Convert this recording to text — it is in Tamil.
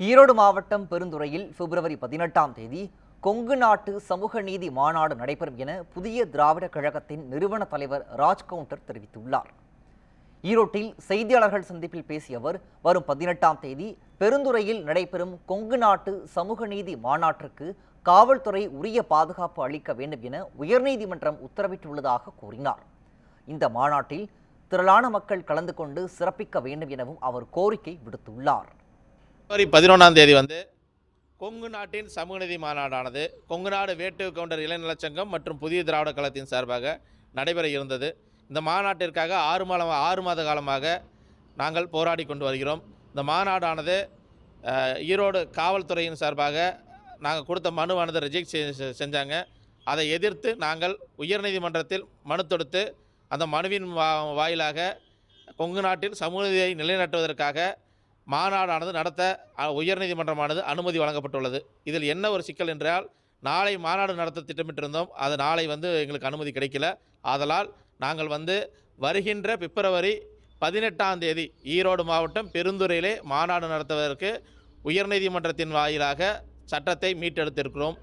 ஈரோடு மாவட்டம் பெருந்துறையில் பிப்ரவரி பதினெட்டாம் தேதி கொங்கு நாட்டு சமூக நீதி மாநாடு நடைபெறும் என புதிய திராவிட கழகத்தின் நிறுவன தலைவர் ராஜ் கவுண்டர் தெரிவித்துள்ளார். ஈரோட்டில் செய்தியாளர்கள் சந்திப்பில் பேசிய அவர் வரும் பதினெட்டாம் தேதி பெருந்துறையில் நடைபெறும் கொங்கு நாட்டு சமூக நீதி மாநாட்டிற்கு காவல்துறை உரிய பாதுகாப்பு அளிக்க வேண்டும் என உயர்நீதிமன்றம் உத்தரவிட்டுள்ளதாக கூறினார். இந்த மாநாட்டில் திரளான மக்கள் கலந்து கொண்டு சிறப்பிக்க வேண்டும் எனவும் அவர் கோரிக்கை விடுத்துள்ளார். பிப்ரவரி பதினொன்றாம் தேதி வந்து கொங்கு நாட்டின் சமூகநீதி மாநாடானது. கொங்கு நாடு வேட்டு கவுண்டர் இளைநலச்சங்கம் மற்றும் புதிய திராவிட கழகத்தின் சார்பாக நடைபெற இருந்தது. இந்த மாநாட்டிற்காக ஆறு மாதம் ஆறு மாத காலமாக நாங்கள் போராடி கொண்டு வருகிறோம். இந்த மாநாடானது ஈரோடு காவல்துறையின் சார்பாக நாங்கள் கொடுத்த மனுவானது ரிஜெக்ட் செஞ்சாங்க. அதை எதிர்த்து நாங்கள் உயர்நீதிமன்றத்தில் மனு தொடுத்து அந்த மனுவின் வா வாயிலாக கொங்கு நாட்டில் சமூகத்தை நிலைநாட்டுவதற்காக மாநாடானது நடத்த உயர்நீதிமன்றமானது அனுமதி வழங்கப்பட்டுள்ளது. இதில் என்ன ஒரு சிக்கல் என்றால் நாளை மாநாடு நடத்த திட்டமிட்டிருந்தோம். அது நாளை வந்து எங்களுக்கு அனுமதி கிடைக்கல. ஆதலால் நாங்கள் வந்து வருகின்ற பிப்ரவரி பதினெட்டாம் தேதி ஈரோடு மாவட்டம் பெருந்துறையிலே மாநாடு நடத்துவதற்கு உயர்நீதிமன்றத்தின் வாயிலாக சட்டத்தை மீட்டெடுத்திருக்கிறோம்.